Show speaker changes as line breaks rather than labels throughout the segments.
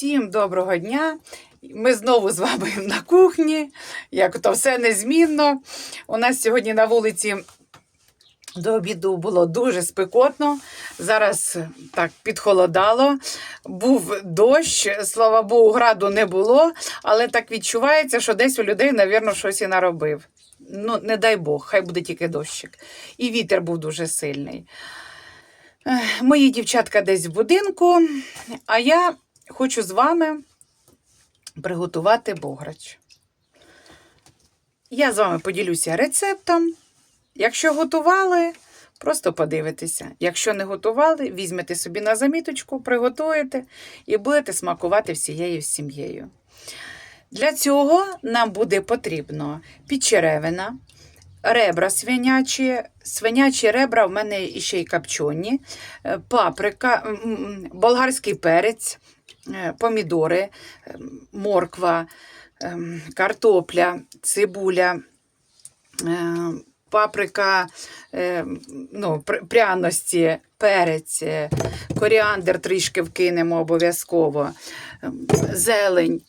Всім доброго дня! Ми знову з вами на кухні, як то все незмінно. У нас сьогодні на вулиці до обіду було дуже спекотно. Зараз так підхолодало. Був дощ, слава Богу, граду не було, але так відчувається, що десь у людей, мабуть, щось і наробив. Ну, не дай Бог, хай буде тільки дощик. І вітер був дуже сильний. Мої дівчатка десь в будинку, а я хочу з вами приготувати бограч. Я з вами поділюся рецептом. Якщо готували, просто подивитеся. Якщо не готували, візьмете собі на заміточку, приготуєте і будете смакувати всією сім'єю. Для цього нам буде потрібно підчеревина, ребра свинячі, свинячі ребра в мене іще й копчені, е, паприка, болгарський перець, помідори, е, морква, ем, картопля, цибуля, е, паприка, е, ну, пряності, перець, е, коріандр трішки вкинемо обов'язково, зелень.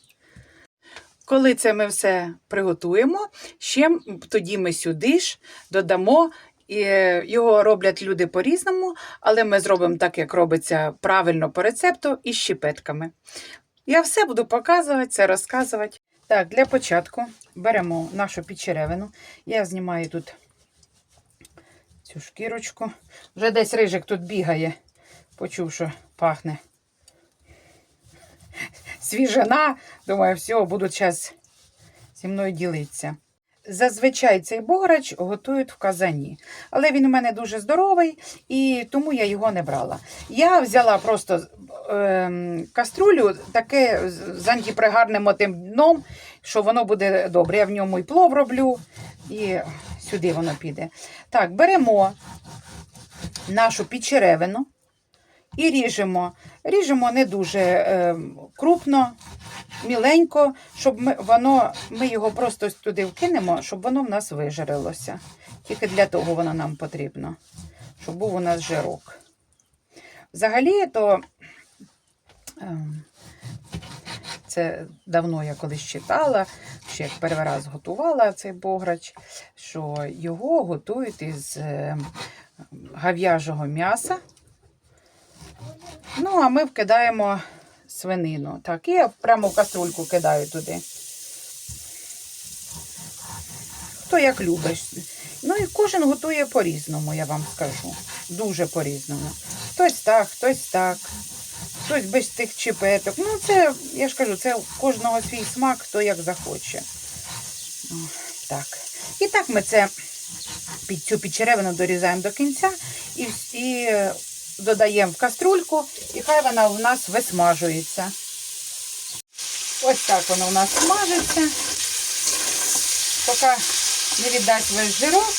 Коли це ми все приготуємо, ще тоді ми сюди ж додамо. І е, його роблять люди по-різному, але ми зробимо так, як робиться правильно по рецепту, із щепетками. Я все буду показувати, це розказувати. Так, для початку беремо нашу підчеревину. Я знімаю тут цю шкірочку. Вже десь рижик тут бігає, почув, що пахне свіжина. Думаю, все, будуть зараз зі мною ділитися. Зазвичай цей бограч готують в казані, але він у мене дуже здоровий, і тому я його не брала. Я взяла просто ем, каструлю таке з- антипригарним отим дном, що воно буде добре. Я в ньому і плов роблю, і сюди воно піде. Так, беремо нашу підчеревину і ріжемо. Ріжемо не дуже е, крупно, міленько, щоб ми, воно, ми його просто туди вкинемо, щоб воно в нас вижарилося. Тільки для того воно нам потрібно, щоб був у нас жирок. Взагалі, то ем, це давно я колись читала, ще як перший раз готувала цей бограч, що його готують із е, гав'яжого м'яса. Ну, а ми вкидаємо свинину. Так, і я прямо в каструльку кидаю туди. Хто як любить. Ну і кожен готує по-різному, я вам скажу. Дуже по-різному. Хтось так, хтось так, хтось без тих чіпеток. Ну, це, я ж кажу, це у кожного свій смак, хто як захоче. О, Так. І так ми це під цю підчеревину дорізаємо до кінця і, і додаємо в каструльку, і хай вона у нас висмажується. Ось так воно у нас смажиться. Поки не віддасть весь жирок,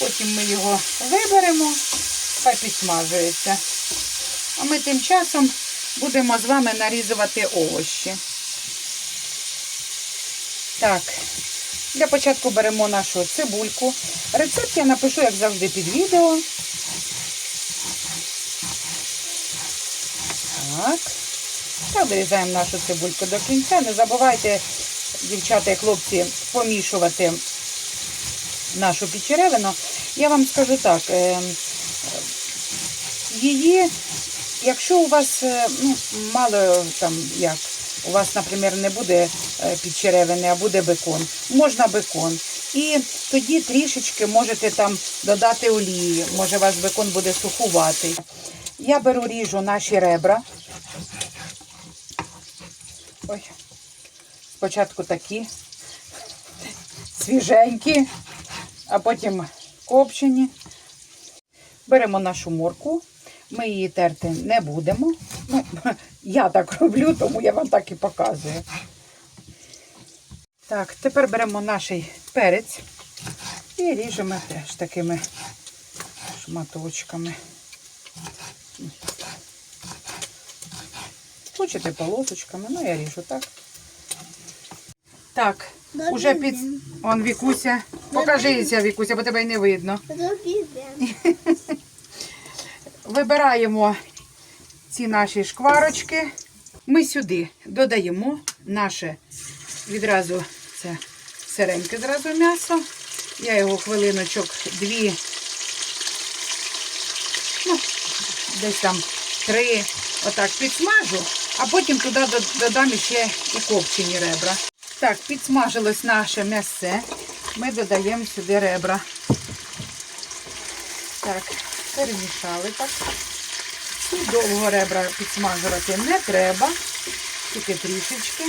потім ми його виберемо, хай підсмажується. А ми тим часом будемо з вами нарізувати овочі. Так, для початку беремо нашу цибульку. Рецепт я напишу, як завжди, під відео. Так. Та дорізаємо нашу цибульку до кінця. Не забувайте, дівчата і хлопці, помішувати нашу підчеревину. Я вам скажу так, е, її, якщо у вас е, ну, мало там як, у вас, наприклад, не буде е, підчеревини, а буде бекон, можна бекон. І тоді трішечки можете там додати олії, може у вас бекон буде сухуватий. Я беру ріжу наші ребра. Ой. Спочатку такі свіженькі, а потім копчені. Беремо нашу морку. Ми її терти не будемо. Ну, я так роблю, тому я вам так і показую. Так, тепер беремо наш перець і ріжемо теж такими шматочками. Хочете полосочками, ну я ріжу так. Так, уже під. Он Вікуся. Покажися, Вікуся, бо тебе й не видно. Вибираємо ці наші шкварочки. ми сюди додаємо наше відразу це сиреньке зразу м'ясо. Я його хвилиночок дві, ну, десь там три, отак підсмажу, а потім туди додам ще і копчені ребра. Так, підсмажилось наше м'ясце. Ми додаємо сюди ребра. Так, перемішали так. І довго ребра підсмажувати не треба, тільки трішечки.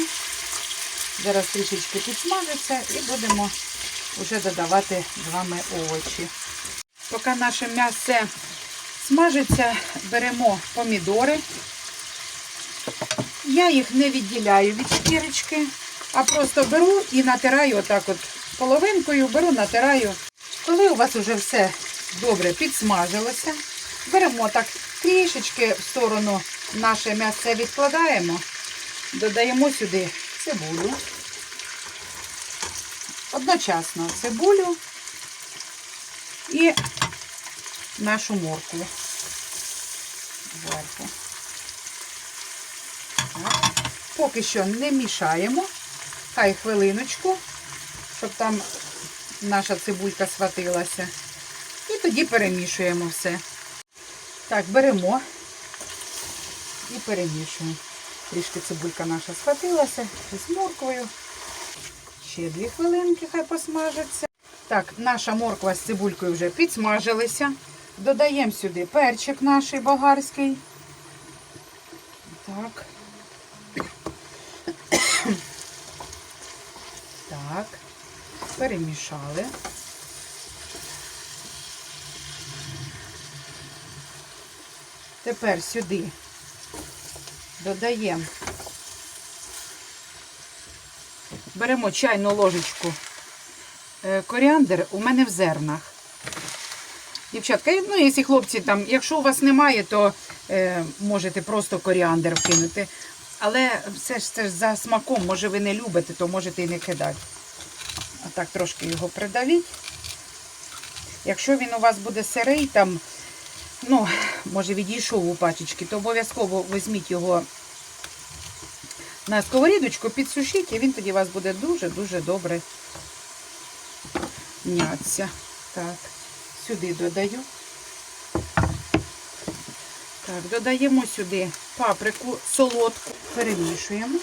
Зараз трішечки підсмажиться і будемо вже додавати з вами овочі. Поки наше м'ясо смажиться, беремо помідори. Я їх не відділяю від шкірочки, а просто беру і натираю отак от половинкою, беру, натираю. Коли у вас вже все добре підсмажилося, беремо так трішечки в сторону наше м'ясо відкладаємо, додаємо сюди цибулю. Одночасно цибулю і нашу моркву зверху. Поки що не мішаємо, хай хвилиночку, щоб там наша цибулька схватилася. І тоді перемішуємо все. Так, беремо і перемішуємо. Трішки цибулька наша схватилася з морквою. Ще дві хвилинки хай посмажиться. Так, наша морква з цибулькою вже підсмажилися. Додаємо сюди перчик наш болгарський. Так. Перемішали. Тепер сюди додаємо. Беремо чайну ложечку е, коріандр у мене в зернах. Дівчатка, ну, якщо хлопці там, якщо у вас немає, то е, можете просто коріандр вкинути. Але все ж це ж за смаком, може ви не любите, то можете і не кидати. Отак трошки його придавіть. Якщо він у вас буде сирий, там, ну, може відійшов у пачечки, то обов'язково візьміть його на сковорідочку, підсушіть, і він тоді у вас буде дуже-дуже добре м'ятися. Так, сюди додаю. Так, додаємо сюди паприку солодку, перемішуємо.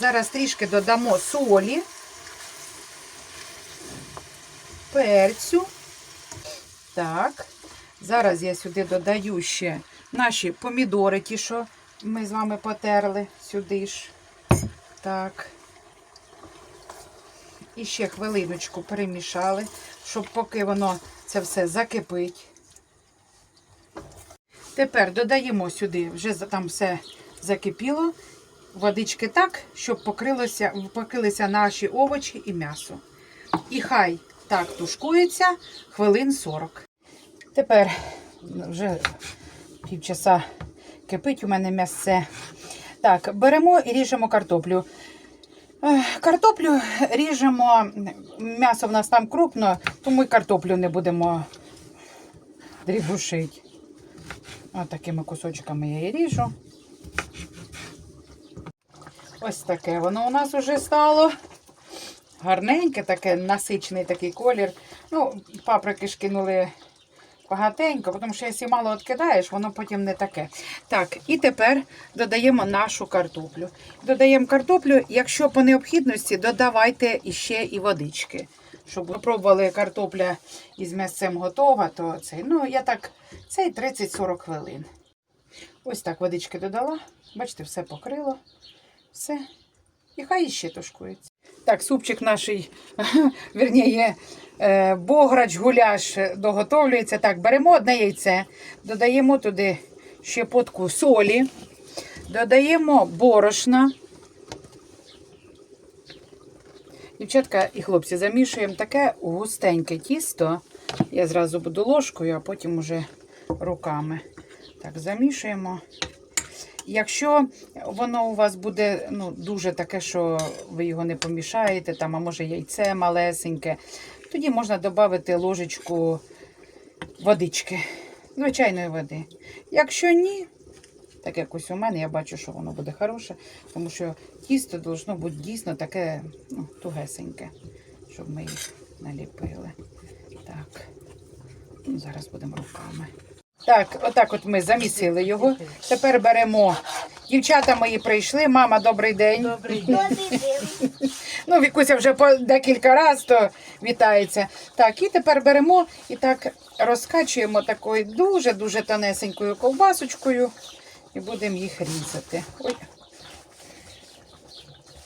Зараз трішки додамо солі, перцю. Так, зараз я сюди додаю ще наші помідори, ті, що ми з вами потерли сюди ж. Так. І ще хвилиночку перемішали, щоб поки воно це все закипить. Тепер додаємо сюди, вже там все закипіло, водички так, щоб покрилися наші овочі і м'ясо. І хай так тушкується хвилин 40. Тепер вже півчаса кипить у мене м'ясце. Так, беремо і ріжемо картоплю. Картоплю ріжемо, м'ясо в нас там крупно, тому і картоплю не будемо дрібушити. Ось такими кусочками я її ріжу. Ось таке воно у нас вже стало. Гарненьке, таке насичений такий колір. Ну, паприки ж кинули багатенько, тому що якщо мало відкидаєш, воно потім не таке. Так, і тепер додаємо нашу картоплю. Додаємо картоплю, якщо по необхідності, додавайте іще і водички. Щоб ви пробували картопля із м'ясцем готова, то це, ну, я так, цей 30-40 хвилин. Ось так водички додала. Бачите, все покрило. Все. І хай іще тушкується. Так, супчик наш, верніє, е, бограч, гуляш доготовлюється. Так, беремо одне яйце, додаємо туди щепотку солі, додаємо борошна. Дівчатка і хлопці, замішуємо таке густеньке тісто. Я зразу буду ложкою, а потім уже руками. Так, замішуємо. Якщо воно у вас буде ну, дуже таке, що ви його не помішаєте, там, а може яйце малесеньке, тоді можна додати ложечку водички, звичайної води. Якщо ні, Так як ось у мене, я бачу, що воно буде хороше, тому що тісто должно бути дійсно таке ну, тугесеньке, щоб ми їх наліпили. Так, ну, зараз будемо руками. Так, отак от ми замісили його. Тепер беремо. Дівчата мої прийшли. Мама, добрий день.
Добрий день.
Ну, Вікуся вже по декілька разів то вітається. Так, і тепер беремо і так розкачуємо такою дуже-дуже тонесенькою ковбасочкою і будемо їх різати. Ой.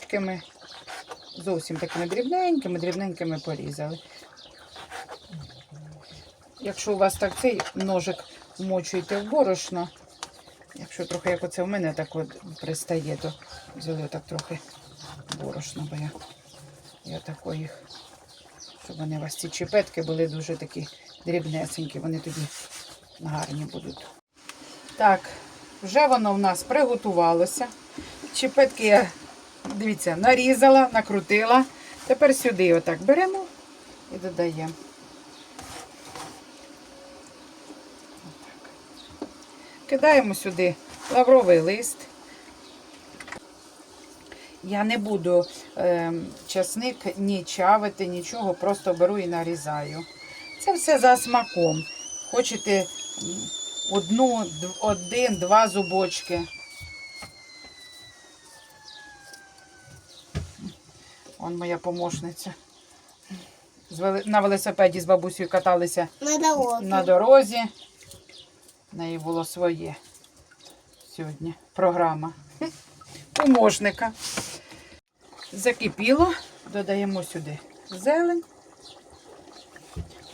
Такими зовсім такими дрібненькими, дрібненькими порізали. Якщо у вас так цей ножик вмочуєте в борошно, якщо трохи як оце в мене так от пристає, то взяли так трохи борошно, бо я, я тако щоб вони у вас ці чіпетки були дуже такі дрібнесенькі, вони тоді гарні будуть. Так, вже воно в нас приготувалося. Чіпетки я, дивіться, нарізала, накрутила. Тепер сюди отак беремо і додаємо. Кидаємо сюди лавровий лист. Я не буду е, часник ні чавити, нічого, просто беру і нарізаю. Це все за смаком. Хочете одну, один, два зубочки. Он моя помощниця. На велосипеді з бабусею каталися
на
дорозі. В неї було своє сьогодні програма. Помощника. Закипіло, додаємо сюди зелень.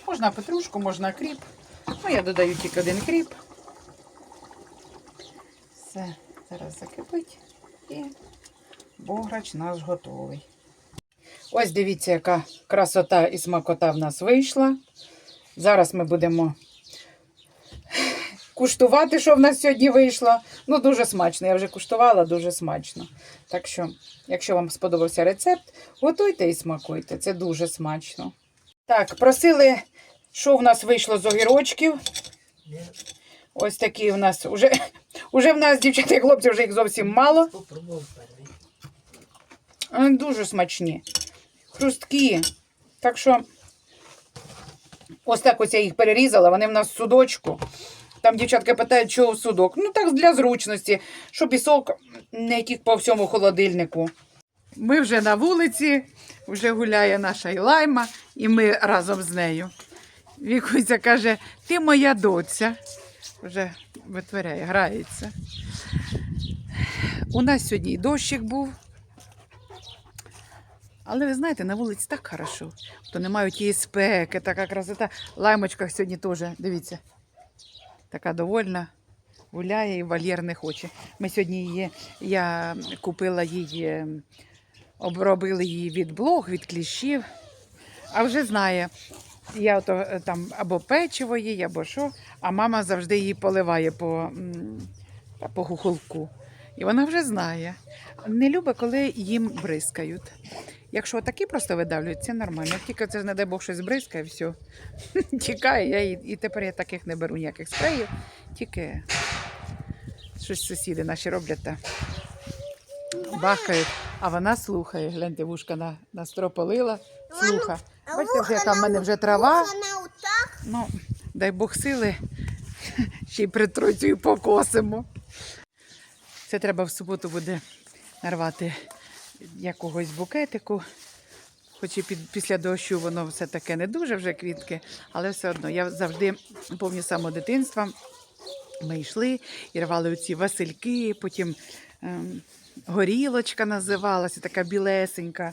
Можна петрушку, можна кріп. Ну, я додаю тільки один кріп. Все, зараз закипить і бограч наш готовий. Ось дивіться, яка красота і смакота в нас вийшла. Зараз ми будемо куштувати, що в нас сьогодні вийшло. Ну, дуже смачно. Я вже куштувала, дуже смачно. Так що, якщо вам сподобався рецепт, готуйте і смакуйте. Це дуже смачно. Так, просили, що в нас вийшло з огірочків. Ось такі в нас уже, уже в нас, дівчата і хлопці, вже їх зовсім мало. Вони дуже смачні. Хрусткі. Так що, ось так ось я їх перерізала. Вони в нас в судочку. Там дівчатка питають, чого в судок. Ну так для зручності, щоб пісок не тік по всьому холодильнику. Ми вже на вулиці, вже гуляє наша Ілайма, і ми разом з нею. Вікуся каже: ти моя доця. Вже витворяє, грається. У нас сьогодні і дощик був. Але ви знаєте, на вулиці так хорошо, то немає тієї спеки, така красота. Лаймочка сьогодні теж, дивіться, така довольна, гуляє і вольєр не хоче. Ми сьогодні її, я купила її, ем, обробили її від блох, від кліщів. А вже знає, я ото е, там або печиво їй, або що, а мама завжди її поливає по, по хухолку. І вона вже знає. Не любить, коли їм бризкають. Якщо такі просто видавлюють, це нормально. Тільки це не дай Бог, щось бризкає, все. Тікає, я і, і тепер я таких не беру ніяких спреїв, тільки щось сусіди наші роблять та бахають, а вона слухає. Гляньте, вушка на, на строполила, слуха. Бачите, вже яка в мене вже трава. Ну, дай Бог сили, ще й при тройцю і покосимо. Це треба в суботу буде нарвати якогось букетику. Хоч і під, після дощу воно все таке не дуже вже квітки, але все одно я завжди пам'ятаю самого дитинства. Ми йшли і рвали оці васильки, потім ем, горілочка називалася, така білесенька.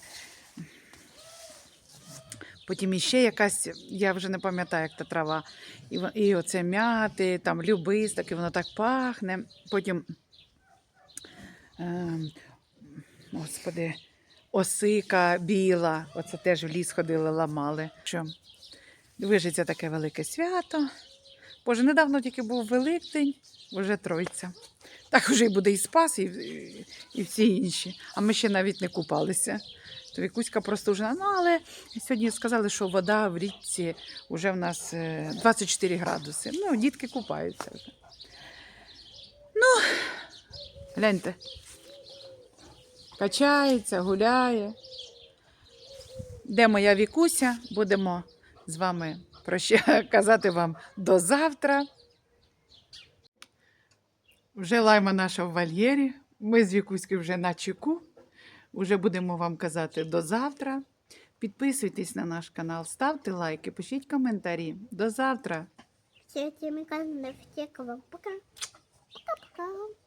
Потім іще якась, я вже не пам'ятаю, як та трава. І, і оце м'яти, там любис, таке воно так пахне. Потім, ем, господи, осика біла. Оце теж в ліс ходили, ламали. Що вижиться таке велике свято. Боже, недавно тільки був Великдень, вже Тройця. Так вже і буде і Спас, і, і, всі інші. А ми ще навіть не купалися. То Вікуська просто вже, ну але сьогодні сказали, що вода в річці вже в нас е, 24 градуси. Ну, дітки купаються вже. Ну, Гляньте. Качається, гуляє. Де моя вікуся? Будемо з вами проща... казати вам до завтра. Вже лайма наша в вольєрі. Ми з Вікуською вже на чеку. Уже будемо вам казати до завтра. Підписуйтесь на наш канал, ставте лайки, пишіть коментарі. До завтра!
Все, теми каналов. Пока. Пока-пока.